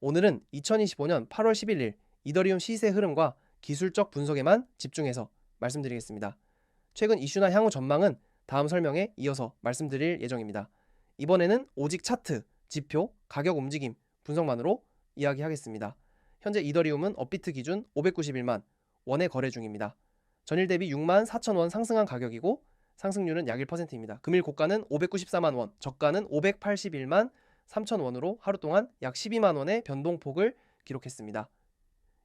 오늘은 2025년 8월 11일 이더리움 시세 흐름과 기술적 분석에만 집중해서 말씀드리겠습니다. 최근 이슈나 향후 전망은 다음 설명에 이어서 말씀드릴 예정입니다. 이번에는 오직 차트, 지표, 가격 움직임, 분석만으로 이야기하겠습니다. 현재 이더리움은 업비트 기준 591만 원에 거래 중입니다. 전일 대비 6만 4천 원 상승한 가격이고 상승률은 약 1%입니다. 금일 고가는 594만 원, 저가는 581만 3천 원으로 하루 동안 약 12만 원의 변동폭을 기록했습니다.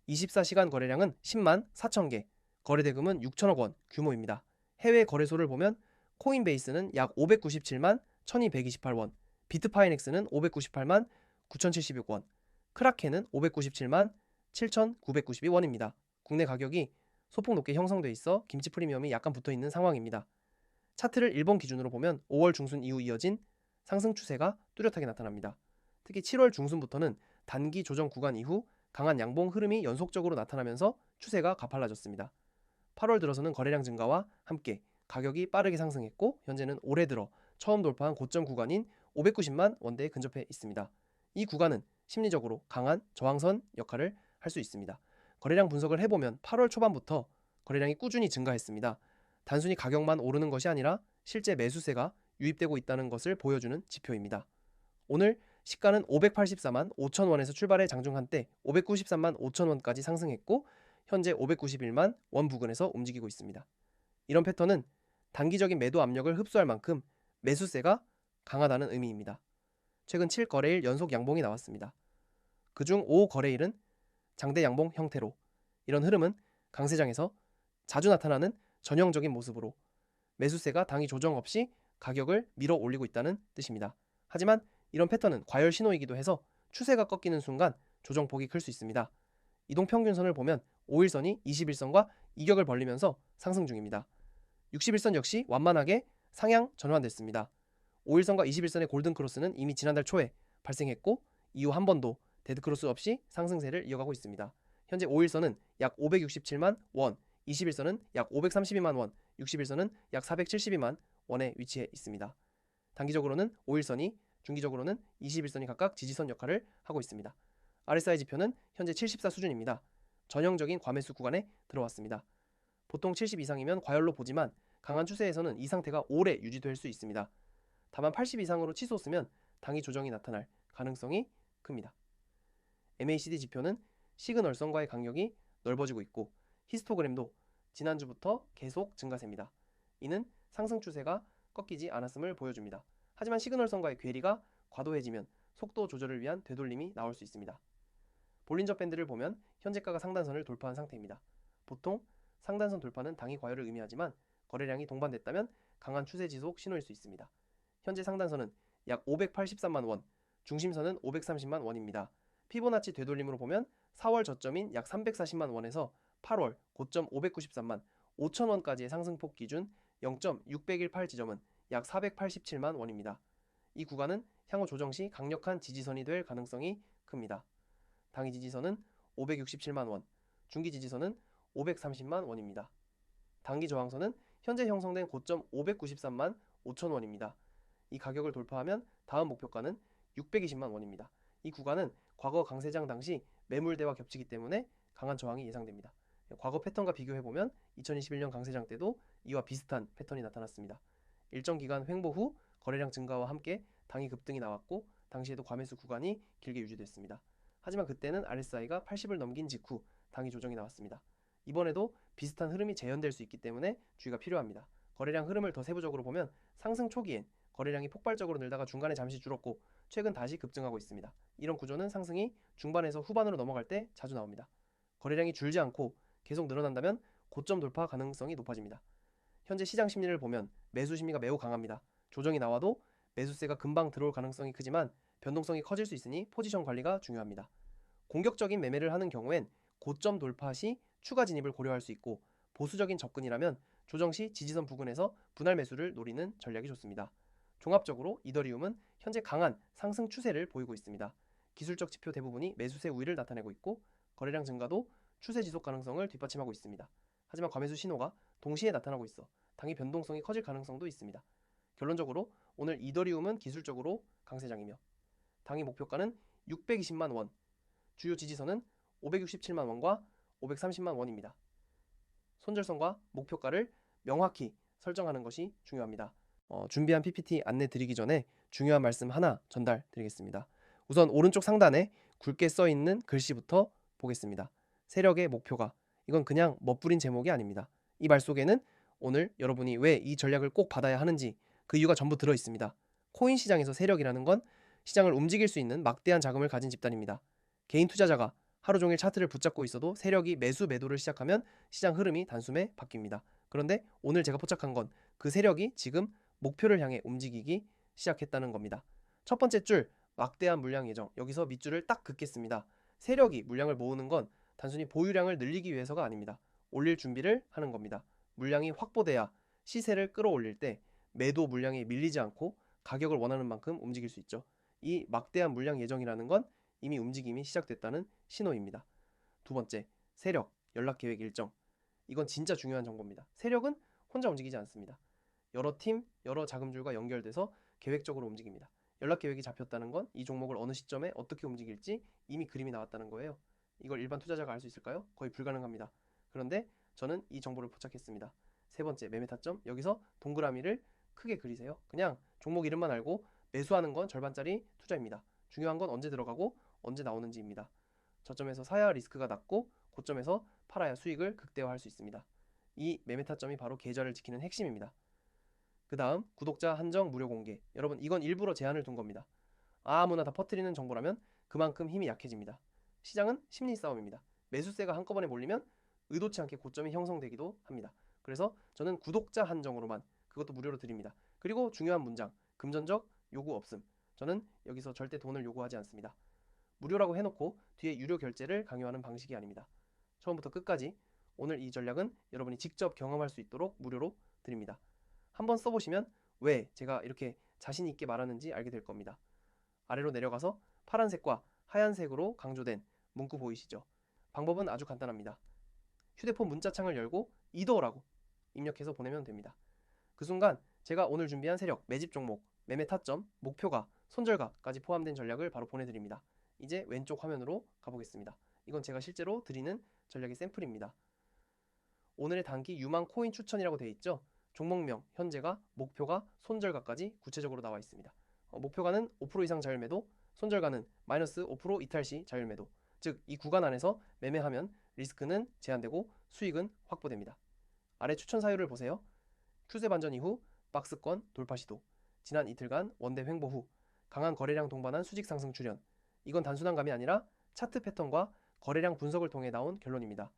24시간 거래량은 10만 4천 개, 거래 대금은 6천억 원 규모입니다. 해외 거래소를 보면 코인베이스는 약 597만 1228원, 비트파이넥스는 598만 9076원, 크라켄은 597만 7992원입니다. 국내 가격이 소폭 높게 형성돼 있어 김치 프리미엄이 약간 붙어 있는 상황입니다. 차트를 일본 기준으로 보면 5월 중순 이후 이어진 상승 추세가 뚜렷하게 나타납니다. 특히 7월 중순부터는 단기 조정 구간 이후 강한 양봉 흐름이 연속적으로 나타나면서 추세가 가팔라졌습니다. 8월 들어서는 거래량 증가와 함께 가격이 빠르게 상승했고 현재는 올해 들어 처음 돌파한 고점 구간인 590만 원대에 근접해 있습니다. 이 구간은 심리적으로 강한 저항선 역할을 할 수 있습니다. 거래량 분석을 해보면 8월 초반부터 거래량이 꾸준히 증가했습니다. 단순히 가격만 오르는 것이 아니라 실제 매수세가 유입되고 있다는 것을 보여주는 지표입니다. 오늘 시가는 584만 5천 원에서 출발해 장중 한 때 593만 5천 원까지 상승했고 현재 591만 원 부근에서 움직이고 있습니다. 이런 패턴은 단기적인 매도 압력을 흡수할 만큼 매수세가 강하다는 의미입니다. 최근 7거래일 연속 양봉이 나왔습니다. 그중 5거래일은 장대 양봉 형태로 이런 흐름은 강세장에서 자주 나타나는 전형적인 모습으로 매수세가 당이 조정 없이 가격을 밀어 올리고 있다는 뜻입니다. 하지만 이런 패턴은 과열 신호이기도 해서 추세가 꺾이는 순간 조정폭이 클 수 있습니다. 이동평균선을 보면 5일선이 21선과 이격을 벌리면서 상승 중입니다. 61선 역시 완만하게 상향 전환됐습니다. 5일선과 21선의 골든크로스는 이미 지난달 초에 발생했고 이후 한 번도 데드크로스 없이 상승세를 이어가고 있습니다. 현재 5일선은 약 567만 원, 21선은 약 532만 원, 61선은 약 472만 원에 위치해 있습니다. 단기적으로는 5일선이, 중기적으로는 21선이 각각 지지선 역할을 하고 있습니다. RSI 지표는 현재 74 수준입니다. 전형적인 과매수 구간에 들어왔습니다. 보통 70 이상이면 과열로 보지만 강한 추세에서는 이 상태가 오래 유지될 수 있습니다. 다만 80 이상으로 치솟으면 당이 조정이 나타날 가능성이 큽니다. MACD 지표는 시그널선과의 간격이 넓어지고 있고 히스토그램도 지난주부터 계속 증가세입니다. 이는 상승 추세가 꺾이지 않았음을 보여줍니다. 하지만 시그널선과의 괴리가 과도해지면 속도 조절을 위한 되돌림이 나올 수 있습니다. 볼린저 밴드를 보면 현재가가 상단선을 돌파한 상태입니다. 보통 상단선 돌파는 당이 과열을 의미하지만 거래량이 동반됐다면 강한 추세 지속 신호일 수 있습니다. 현재 상단선은 약 583만 원, 중심선은 530만 원입니다. 피보나치 되돌림으로 보면 4월 저점인 약 340만 원에서 8월 고점 593만 5천 원까지의 상승폭 기준 0.618 지점은 약 487만 원입니다. 이 구간은 향후 조정 시 강력한 지지선이 될 가능성이 큽니다. 당위 지지선은 567만 원, 중기 지지선은 530만 원입니다. 단기 저항선은 현재 형성된 고점 593만 5천 원입니다. 이 가격을 돌파하면 다음 목표가는 620만 원입니다. 이 구간은 과거 강세장 당시 매물대와 겹치기 때문에 강한 저항이 예상됩니다. 과거 패턴과 비교해보면 2021년 강세장 때도 이와 비슷한 패턴이 나타났습니다. 일정 기간 횡보 후 거래량 증가와 함께 당이 급등이 나왔고 당시에도 과매수 구간이 길게 유지됐습니다. 하지만 그때는 RSI가 80을 넘긴 직후 당이 조정이 나왔습니다. 이번에도 비슷한 흐름이 재현될 수 있기 때문에 주의가 필요합니다. 거래량 흐름을 더 세부적으로 보면 상승 초기엔 거래량이 폭발적으로 늘다가 중간에 잠시 줄었고 최근 다시 급증하고 있습니다. 이런 구조는 상승이 중반에서 후반으로 넘어갈 때 자주 나옵니다. 거래량이 줄지 않고 계속 늘어난다면 고점 돌파 가능성이 높아집니다. 현재 시장 심리를 보면 매수 심리가 매우 강합니다. 조정이 나와도 매수세가 금방 들어올 가능성이 크지만 변동성이 커질 수 있으니 포지션 관리가 중요합니다. 공격적인 매매를 하는 경우엔 고점 돌파 시 추가 진입을 고려할 수 있고 보수적인 접근이라면 조정 시 지지선 부근에서 분할 매수를 노리는 전략이 좋습니다. 종합적으로 이더리움은 현재 강한 상승 추세를 보이고 있습니다. 기술적 지표 대부분이 매수세 우위를 나타내고 있고 거래량 증가도 추세 지속 가능성을 뒷받침하고 있습니다. 하지만 과매수 신호가 동시에 나타나고 있어 당의 변동성이 커질 가능성도 있습니다. 결론적으로 오늘 이더리움은 기술적으로 강세장이며 당의 목표가는 620만 원, 주요 지지선은 567만 원과 530만 원입니다. 손절선과 목표가를 명확히 설정하는 것이 중요합니다. 어, 준비한 PPT 안내 드리기 전에 중요한 말씀 하나 전달 드리겠습니다. 우선 오른쪽 상단에 굵게 써 있는 글씨부터 보겠습니다. 세력의 목표가 이건 그냥 멋부린 제목이 아닙니다. 이 말 속에는 오늘 여러분이 왜 이 전략을 꼭 받아야 하는지 그 이유가 전부 들어 있습니다. 코인 시장에서 세력이라는 건 시장을 움직일 수 있는 막대한 자금을 가진 집단입니다. 개인 투자자가 하루 종일 차트를 붙잡고 있어도 세력이 매수 매도를 시작하면 시장 흐름이 단숨에 바뀝니다. 그런데 오늘 제가 포착한 건 그 세력이 지금 목표를 향해 움직이기 시작했다는 겁니다. 첫 번째 줄 막대한 물량 예정 여기서 밑줄을 딱 긋겠습니다. 세력이 물량을 모으는 건 단순히 보유량을 늘리기 위해서가 아닙니다. 올릴 준비를 하는 겁니다. 물량이 확보돼야 시세를 끌어올릴 때 매도 물량이 밀리지 않고 가격을 원하는 만큼 움직일 수 있죠. 이 막대한 물량 예정이라는 건 이미 움직임이 시작됐다는 신호입니다. 두 번째, 세력, 연락 계획 일정. 이건 진짜 중요한 정보입니다. 세력은 혼자 움직이지 않습니다. 여러 팀, 여러 자금줄과 연결돼서 계획적으로 움직입니다. 연락 계획이 잡혔다는 건 이 종목을 어느 시점에 어떻게 움직일지 이미 그림이 나왔다는 거예요. 이걸 일반 투자자가 알 수 있을까요? 거의 불가능합니다. 그런데 저는 이 정보를 포착했습니다. 세 번째, 매매 타점. 여기서 동그라미를 크게 그리세요. 그냥 종목 이름만 알고 매수하는 건 절반짜리 투자입니다. 중요한 건 언제 들어가고 언제 나오는지입니다. 저점에서 사야 리스크가 낮고 고점에서 팔아야 수익을 극대화할 수 있습니다. 이 매매 타점이 바로 계좌를 지키는 핵심입니다. 그 다음 구독자 한정 무료 공개. 여러분 이건 일부러 제한을 둔 겁니다. 아무나 다 퍼뜨리는 정보라면 그만큼 힘이 약해집니다. 시장은 심리 싸움입니다. 매수세가 한꺼번에 몰리면 의도치 않게 고점이 형성되기도 합니다. 그래서 저는 구독자 한정으로만 그것도 무료로 드립니다. 그리고 중요한 문장 금전적 요구 없음. 저는 여기서 절대 돈을 요구하지 않습니다. 무료라고 해놓고 뒤에 유료 결제를 강요하는 방식이 아닙니다. 처음부터 끝까지 오늘 이 전략은 여러분이 직접 경험할 수 있도록 무료로 드립니다. 한번 써보시면 왜 제가 이렇게 자신 있게 말하는지 알게 될 겁니다. 아래로 내려가서 파란색과 하얀색으로 강조된 문구 보이시죠? 방법은 아주 간단합니다. 휴대폰 문자창을 열고 이더라고 입력해서 보내면 됩니다. 그 순간 제가 오늘 준비한 세력, 매집 종목, 매매 타점, 목표가, 손절가까지 포함된 전략을 바로 보내드립니다. 이제 왼쪽 화면으로 가보겠습니다. 이건 제가 실제로 드리는 전략의 샘플입니다. 오늘의 단기 유망 코인 추천이라고 되어 있죠. 종목명, 현재가, 목표가, 손절가까지 구체적으로 나와 있습니다. 어, 목표가는 5% 이상 자율매도, 손절가는 마이너스 5% 이탈 시 자율매도. 즉, 이 구간 안에서 매매하면 리스크는 제한되고 수익은 확보됩니다. 아래 추천 사유를 보세요. 추세 반전 이후 박스권 돌파 시도, 지난 이틀간 원대 횡보 후 강한 거래량 동반한 수직 상승 출현. 이건 단순한 감이 아니라 차트 패턴과 거래량 분석을 통해 나온 결론입니다.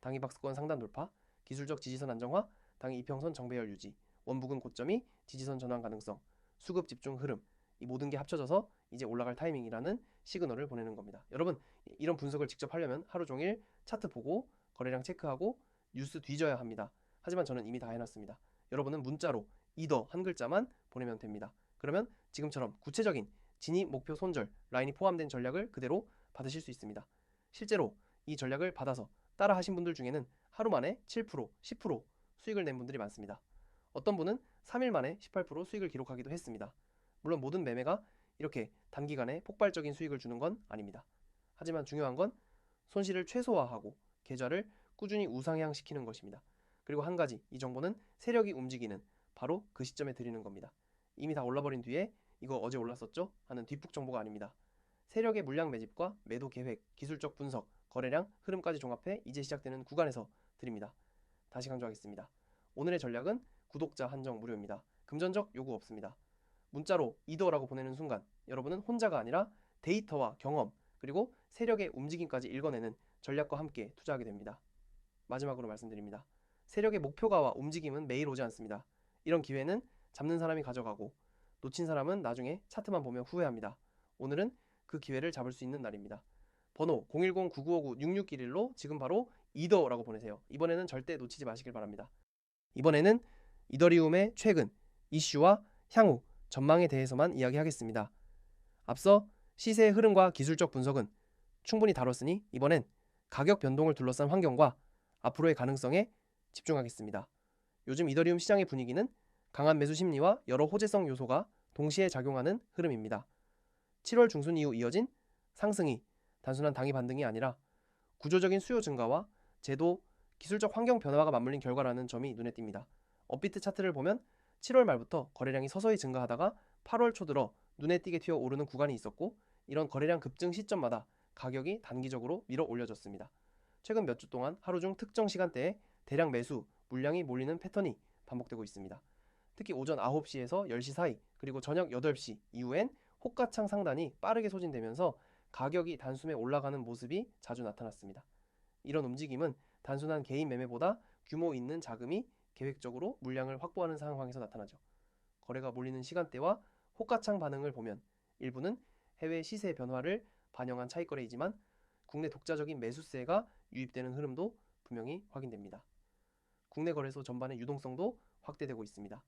당이 박스권 상단 돌파, 기술적 지지선 안정화, 당의 이평선 정배열 유지, 원부근 고점이 지지선 전환 가능성, 수급 집중 흐름 이 모든 게 합쳐져서 이제 올라갈 타이밍이라는 시그널을 보내는 겁니다. 여러분 이런 분석을 직접 하려면 하루 종일 차트 보고 거래량 체크하고 뉴스 뒤져야 합니다. 하지만 저는 이미 다 해놨습니다. 여러분은 문자로 이더 한 글자만 보내면 됩니다. 그러면 지금처럼 구체적인 진입 목표 손절 라인이 포함된 전략을 그대로 받으실 수 있습니다. 실제로 이 전략을 받아서 따라 하신 분들 중에는 하루 만에 7%, 10% 수익을 낸 분들이 많습니다. 어떤 분은 3일 만에 18% 수익을 기록하기도 했습니다. 물론 모든 매매가 이렇게 단기간에 폭발적인 수익을 주는 건 아닙니다. 하지만 중요한 건 손실을 최소화하고 계좌를 꾸준히 우상향시키는 것입니다. 그리고 한 가지 이 정보는 세력이 움직이는 바로 그 시점에 드리는 겁니다. 이미 다 올라버린 뒤에 이거 어제 올랐었죠? 하는 뒷북 정보가 아닙니다. 세력의 물량 매집과 매도 계획, 기술적 분석, 거래량, 흐름까지 종합해 이제 시작되는 구간에서 드립니다. 다시 강조하겠습니다. 오늘의 전략은 구독자 한정 무료입니다. 금전적 요구 없습니다. 문자로 이더라고 보내는 순간 여러분은 혼자가 아니라 데이터와 경험 그리고 세력의 움직임까지 읽어내는 전략과 함께 투자하게 됩니다. 마지막으로 말씀드립니다. 세력의 목표가와 움직임은 매일 오지 않습니다. 이런 기회는 잡는 사람이 가져가고 놓친 사람은 나중에 차트만 보며 후회합니다. 오늘은 그 기회를 잡을 수 있는 날입니다. 번호 010-9959-6611로 지금 바로 이더라고 보내세요. 이번에는 절대 놓치지 마시길 바랍니다. 이번에는 이더리움의 최근 이슈와 향후 전망에 대해서만 이야기하겠습니다. 앞서 시세의 흐름과 기술적 분석은 충분히 다뤘으니 이번엔 가격 변동을 둘러싼 환경과 앞으로의 가능성에 집중하겠습니다. 요즘 이더리움 시장의 분위기는 강한 매수 심리와 여러 호재성 요소가 동시에 작용하는 흐름입니다. 7월 중순 이후 이어진 상승이 단순한 당위 반등이 아니라 구조적인 수요 증가와 제도, 기술적 환경 변화가 맞물린 결과라는 점이 눈에 띕니다. 업비트 차트를 보면 7월 말부터 거래량이 서서히 증가하다가 8월 초 들어 눈에 띄게 튀어 오르는 구간이 있었고 이런 거래량 급증 시점마다 가격이 단기적으로 밀어 올려졌습니다. 최근 몇 주 동안 하루 중 특정 시간대에 대량 매수, 물량이 몰리는 패턴이 반복되고 있습니다. 특히 오전 9시에서 10시 사이 그리고 저녁 8시 이후엔 호가창 상단이 빠르게 소진되면서 가격이 단숨에 올라가는 모습이 자주 나타났습니다. 이런 움직임은 단순한 개인 매매보다 규모 있는 자금이 계획적으로 물량을 확보하는 상황에서 나타나죠. 거래가 몰리는 시간대와 호가창 반응을 보면 일부는 해외 시세 변화를 반영한 차익 거래이지만 국내 독자적인 매수세가 유입되는 흐름도 분명히 확인됩니다. 국내 거래소 전반의 유동성도 확대되고 있습니다.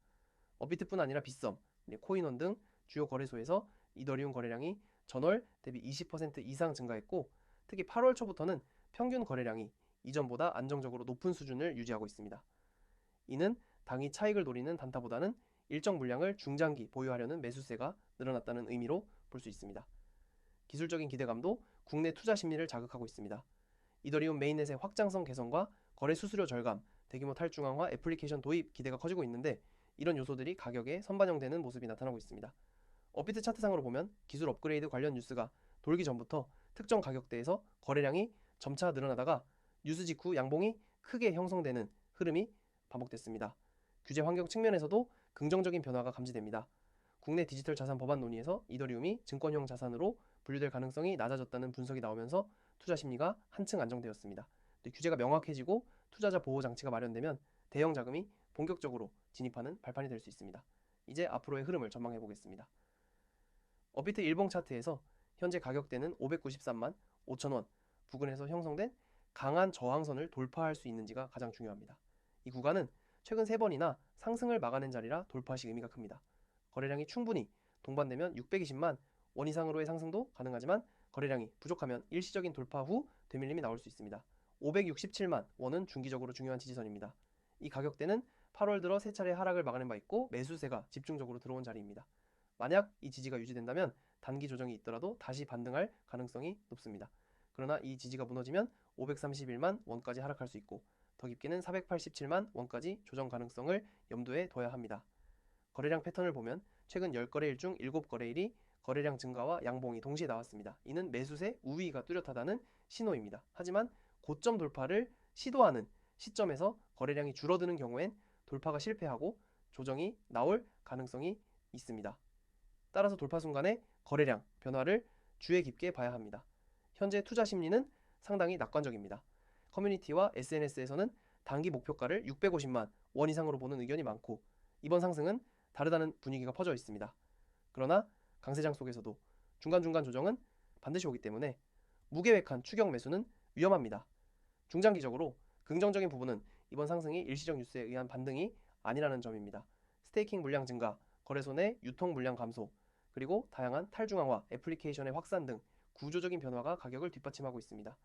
업비트뿐 아니라 빗썸, 코인원 등 주요 거래소에서 이더리움 거래량이 전월 대비 20% 이상 증가했고 특히 8월 초부터는 평균 거래량이 이전보다 안정적으로 높은 수준을 유지하고 있습니다. 이는 당이 차익을 노리는 단타보다는 일정 물량을 중장기 보유하려는 매수세가 늘어났다는 의미로 볼 수 있습니다. 기술적인 기대감도 국내 투자 심리를 자극하고 있습니다. 이더리움 메인넷의 확장성 개선과 거래 수수료 절감, 대규모 탈중앙화 애플리케이션 도입 기대가 커지고 있는데 이런 요소들이 가격에 선반영되는 모습이 나타나고 있습니다. 업비트 차트상으로 보면 기술 업그레이드 관련 뉴스가 돌기 전부터 특정 가격대에서 거래량이 점차 늘어나다가 뉴스 직후 양봉이 크게 형성되는 흐름이 반복됐습니다. 규제 환경 측면에서도 긍정적인 변화가 감지됩니다. 국내 디지털 자산 법안 논의에서 이더리움이 증권형 자산으로 분류될 가능성이 낮아졌다는 분석이 나오면서 투자 심리가 한층 안정되었습니다. 규제가 명확해지고 투자자 보호 장치가 마련되면 대형 자금이 본격적으로 진입하는 발판이 될 수 있습니다. 이제 앞으로의 흐름을 전망해 보겠습니다. 업비트 일봉 차트에서 현재 가격대는 593만 5천원 부근에서 형성된 강한 저항선을 돌파할 수 있는지가 가장 중요합니다. 이 구간은 최근 세 번이나 상승을 막아낸 자리라 돌파 시 의미가 큽니다. 거래량이 충분히 동반되면 620만 원 이상으로의 상승도 가능하지만 거래량이 부족하면 일시적인 돌파 후 되밀림이 나올 수 있습니다. 567만 원은 중기적으로 중요한 지지선입니다. 이 가격대는 8월 들어 세 차례 하락을 막아낸 바 있고 매수세가 집중적으로 들어온 자리입니다. 만약 이 지지가 유지된다면 단기 조정이 있더라도 다시 반등할 가능성이 높습니다. 그러나 이 지지가 무너지면 531만 원까지 하락할 수 있고 더 깊게는 487만 원까지 조정 가능성을 염두에 둬야 합니다. 거래량 패턴을 보면 최근 10거래일 중 7거래일이 거래량 증가와 양봉이 동시에 나왔습니다. 이는 매수세 우위가 뚜렷하다는 신호입니다. 하지만 고점 돌파를 시도하는 시점에서 거래량이 줄어드는 경우엔 돌파가 실패하고 조정이 나올 가능성이 있습니다. 따라서 돌파 순간의 거래량 변화를 주의 깊게 봐야 합니다. 현재 투자 심리는 상당히 낙관적입니다. 커뮤니티와 SNS에서는 단기 목표가를 650만 원 이상으로 보는 의견이 많고 이번 상승은 다르다는 분위기가 퍼져 있습니다. 그러나 강세장 속에서도 중간중간 조정은 반드시 오기 때문에 무계획한 추격 매수는 위험합니다. 중장기적으로 긍정적인 부분은 이번 상승이 일시적 뉴스에 의한 반등이 아니라는 점입니다. 스테이킹 물량 증가, 거래소 내 유통 물량 감소, 그리고 다양한 탈중앙화, 애플리케이션의 확산 등 구조적인 변화가 가격을 뒷받침하고 있습니다.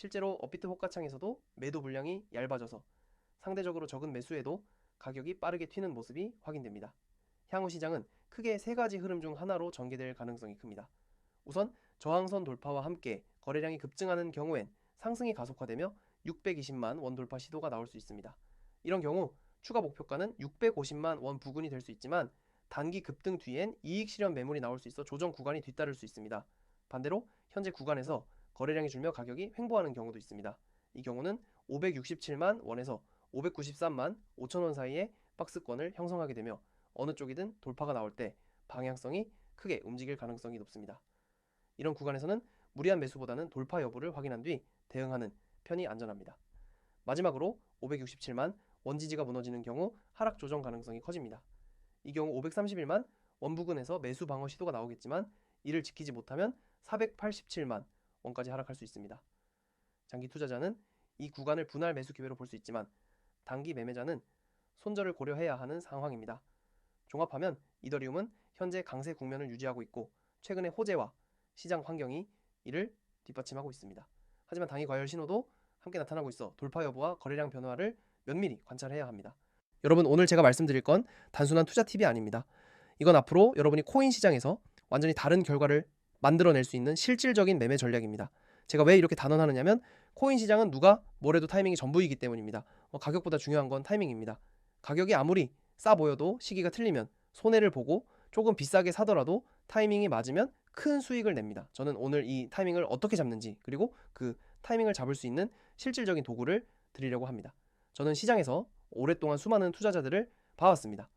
실제로 업비트 호가창에서도 매도 물량이 얇아져서 상대적으로 적은 매수에도 가격이 빠르게 튀는 모습이 확인됩니다. 향후 시장은 크게 세 가지 흐름 중 하나로 전개될 가능성이 큽니다. 우선 저항선 돌파와 함께 거래량이 급증하는 경우엔 상승이 가속화되며 620만 원 돌파 시도가 나올 수 있습니다. 이런 경우 추가 목표가는 650만 원 부근이 될 수 있지만 단기 급등 뒤엔 이익 실현 매물이 나올 수 있어 조정 구간이 뒤따를 수 있습니다. 반대로 현재 구간에서 거래량이 줄며 가격이 횡보하는 경우도 있습니다. 이 경우는 567만 원에서 593만 5천 원 사이의 박스권을 형성하게 되며 어느 쪽이든 돌파가 나올 때 방향성이 크게 움직일 가능성이 높습니다. 이런 구간에서는 무리한 매수보다는 돌파 여부를 확인한 뒤 대응하는 편이 안전합니다. 마지막으로 567만 원지지가 무너지는 경우 하락 조정 가능성이 커집니다. 이 경우 531만 원 부근에서 매수 방어 시도가 나오겠지만 이를 지키지 못하면 487만 원까지 하락할 수 있습니다. 장기 투자자는 이 구간을 분할 매수 기회로 볼 수 있지만 단기 매매자는 손절을 고려해야 하는 상황입니다. 종합하면 이더리움은 현재 강세 국면을 유지하고 있고 최근의 호재와 시장 환경이 이를 뒷받침하고 있습니다. 하지만 당이 과열 신호도 함께 나타나고 있어 돌파 여부와 거래량 변화를 면밀히 관찰해야 합니다. 여러분 오늘 제가 말씀드릴 건 단순한 투자 팁이 아닙니다. 이건 앞으로 여러분이 코인 시장에서 완전히 다른 결과를 만들어낼 수 있는 실질적인 매매 전략입니다. 제가 왜 이렇게 단언하느냐면 코인 시장은 누가 뭐래도 타이밍이 전부이기 때문입니다. 어, 가격보다 중요한 건 타이밍입니다. 가격이 아무리 싸 보여도 시기가 틀리면 손해를 보고 조금 비싸게 사더라도 타이밍이 맞으면 큰 수익을 냅니다. 저는 오늘 이 타이밍을 어떻게 잡는지 그리고 그 타이밍을 잡을 수 있는 실질적인 도구를 드리려고 합니다. 저는 시장에서 오랫동안 수많은 투자자들을 봐왔습니다.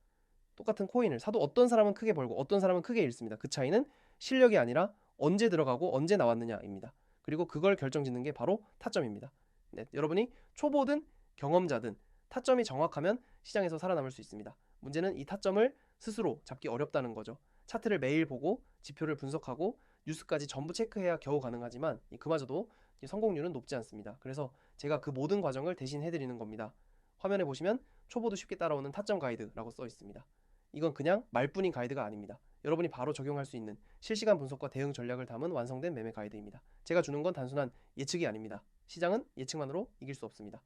똑같은 코인을 사도 어떤 사람은 크게 벌고 어떤 사람은 크게 잃습니다. 그 차이는 실력이 아니라 언제 들어가고 언제 나왔느냐입니다. 그리고 그걸 결정짓는 게 바로 타점입니다. 네, 여러분이 초보든 경험자든 타점이 정확하면 시장에서 살아남을 수 있습니다. 문제는 이 타점을 스스로 잡기 어렵다는 거죠. 차트를 매일 보고 지표를 분석하고 뉴스까지 전부 체크해야 겨우 가능하지만 그마저도 성공률은 높지 않습니다. 그래서 제가 그 모든 과정을 대신 해드리는 겁니다. 화면에 보시면 초보도 쉽게 따라오는 타점 가이드라고 써 있습니다. 이건 그냥 말뿐인 가이드가 아닙니다. 여러분이 바로 적용할 수 있는 실시간 분석과 대응 전략을 담은 완성된 매매 가이드입니다. 제가 주는 건 단순한 예측이 아닙니다. 시장은 예측만으로 이길 수 없습니다.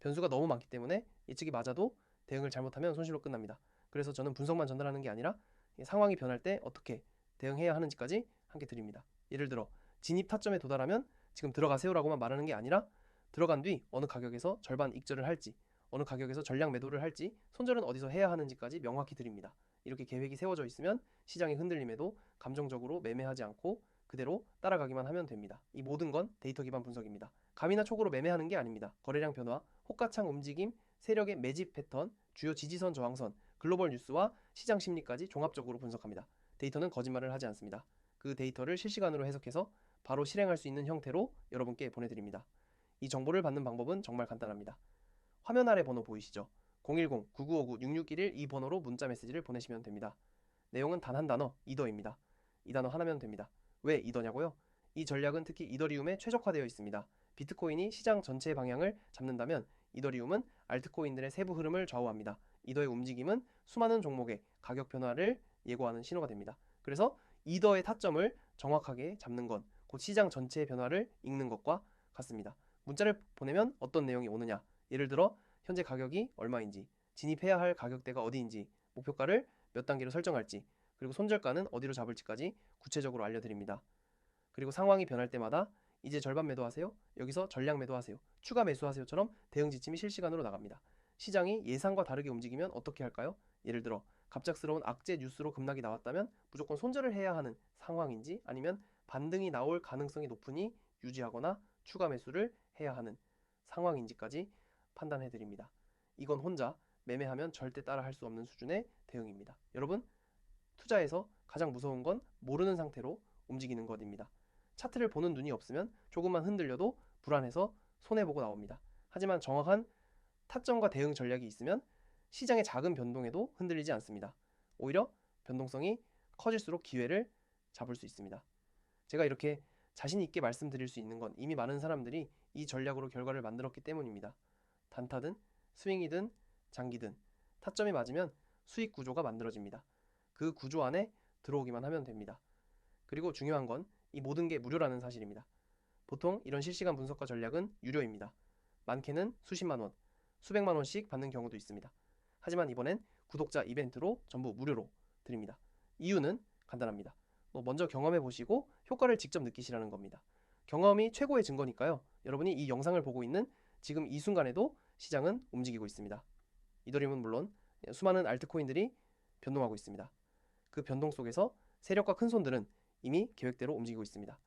변수가 너무 많기 때문에 예측이 맞아도 대응을 잘못하면 손실로 끝납니다. 그래서 저는 분석만 전달하는 게 아니라 상황이 변할 때 어떻게 대응해야 하는지까지 함께 드립니다. 예를 들어 진입 타점에 도달하면 지금 들어가세요라고만 말하는 게 아니라 들어간 뒤 어느 가격에서 절반 익절을 할지 어느 가격에서 전량 매도를 할지 손절은 어디서 해야 하는지까지 명확히 드립니다. 이렇게 계획이 세워져 있으면 시장의 흔들림에도 감정적으로 매매하지 않고 그대로 따라가기만 하면 됩니다. 이 모든 건 데이터 기반 분석입니다. 감이나 촉으로 매매하는 게 아닙니다. 거래량 변화, 호가창 움직임, 세력의 매집 패턴, 주요 지지선 저항선, 글로벌 뉴스와 시장 심리까지 종합적으로 분석합니다. 데이터는 거짓말을 하지 않습니다. 그 데이터를 실시간으로 해석해서 바로 실행할 수 있는 형태로 여러분께 보내드립니다. 이 정보를 받는 방법은 정말 간단합니다. 화면 아래 번호 보이시죠? 010-9959-6611 이 번호로 문자 메시지를 보내시면 됩니다. 내용은 단 한 단어, 이더입니다. 이 단어 하나면 됩니다. 왜 이더냐고요? 이 전략은 특히 이더리움에 최적화되어 있습니다. 비트코인이 시장 전체의 방향을 잡는다면 이더리움은 알트코인들의 세부 흐름을 좌우합니다. 이더의 움직임은 수많은 종목의 가격 변화를 예고하는 신호가 됩니다. 그래서 이더의 타점을 정확하게 잡는 건 곧 시장 전체의 변화를 읽는 것과 같습니다. 문자를 보내면 어떤 내용이 오느냐? 예를 들어 현재 가격이 얼마인지, 진입해야 할 가격대가 어디인지, 목표가를 몇 단계로 설정할지, 그리고 손절가는 어디로 잡을지까지 구체적으로 알려드립니다. 그리고 상황이 변할 때마다 이제 절반 매도하세요. 여기서 전량 매도하세요. 추가 매수하세요처럼 대응 지침이 실시간으로 나갑니다. 시장이 예상과 다르게 움직이면 어떻게 할까요? 예를 들어 갑작스러운 악재 뉴스로 급락이 나왔다면 무조건 손절을 해야 하는 상황인지 아니면 반등이 나올 가능성이 높으니 유지하거나 추가 매수를 해야 하는 상황인지까지 판단해 드립니다. 이건 혼자 매매하면 절대 따라 할 수 없는 수준의 대응입니다. 여러분, 투자에서 가장 무서운 건 모르는 상태로 움직이는 것입니다. 차트를 보는 눈이 없으면 조금만 흔들려도 불안해서 손해보고 나옵니다. 하지만 정확한 타점과 대응 전략이 있으면 시장의 작은 변동에도 흔들리지 않습니다. 오히려 변동성이 커질수록 기회를 잡을 수 있습니다. 제가 이렇게 자신 있게 말씀드릴 수 있는 건 이미 많은 사람들이 이 전략으로 결과를 만들었기 때문입니다. 단타든 스윙이든 장기든 타점이 맞으면 수익 구조가 만들어집니다. 그 구조 안에 들어오기만 하면 됩니다. 그리고 중요한 건 이 모든 게 무료라는 사실입니다. 보통 이런 실시간 분석과 전략은 유료입니다. 많게는 수십만 원, 수백만 원씩 받는 경우도 있습니다. 하지만 이번엔 구독자 이벤트로 전부 무료로 드립니다. 이유는 간단합니다. 뭐 먼저 경험해 보시고 효과를 직접 느끼시라는 겁니다. 경험이 최고의 증거니까요. 여러분이 이 영상을 보고 있는 지금 이 순간에도 시장은 움직이고 있습니다. 이더리움은 물론 수많은 알트코인들이 변동하고 있습니다. 그 변동 속에서 세력과 큰 손들은 이미 계획대로 움직이고 있습니다.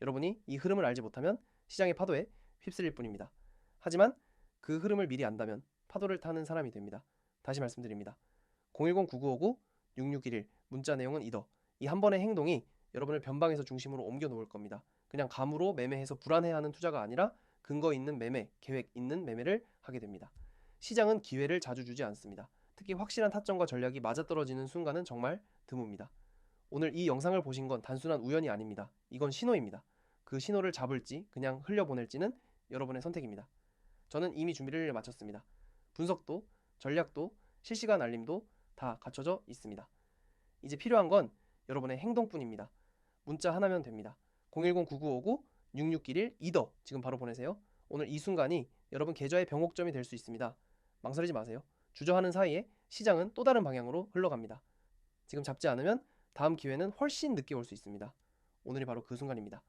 여러분이 이 흐름을 알지 못하면 시장의 파도에 휩쓸릴 뿐입니다. 하지만 그 흐름을 미리 안다면 파도를 타는 사람이 됩니다. 다시 말씀드립니다. 010-9959-6611 문자 내용은 이더. 이 한 번의 행동이 여러분을 변방에서 중심으로 옮겨 놓을 겁니다. 그냥 감으로 매매해서 불안해하는 투자가 아니라 근거 있는 매매, 계획 있는 매매를 하게 됩니다. 시장은 기회를 자주 주지 않습니다. 특히 확실한 타점과 전략이 맞아떨어지는 순간은 정말 드뭅니다. 오늘 이 영상을 보신 건 단순한 우연이 아닙니다. 이건 신호입니다. 그 신호를 잡을지 그냥 흘려보낼지는 여러분의 선택입니다. 저는 이미 준비를 마쳤습니다. 분석도, 전략도, 실시간 알림도 다 갖춰져 있습니다. 이제 필요한 건 여러분의 행동뿐입니다. 문자 하나면 됩니다. 010-9959-6611 이더 지금 바로 보내세요. 오늘 이 순간이 여러분 계좌의 병목점이 될 수 있습니다. 망설이지 마세요. 주저하는 사이에 시장은 또 다른 방향으로 흘러갑니다. 지금 잡지 않으면 다음 기회는 훨씬 늦게 올 수 있습니다. 오늘이 바로 그 순간입니다.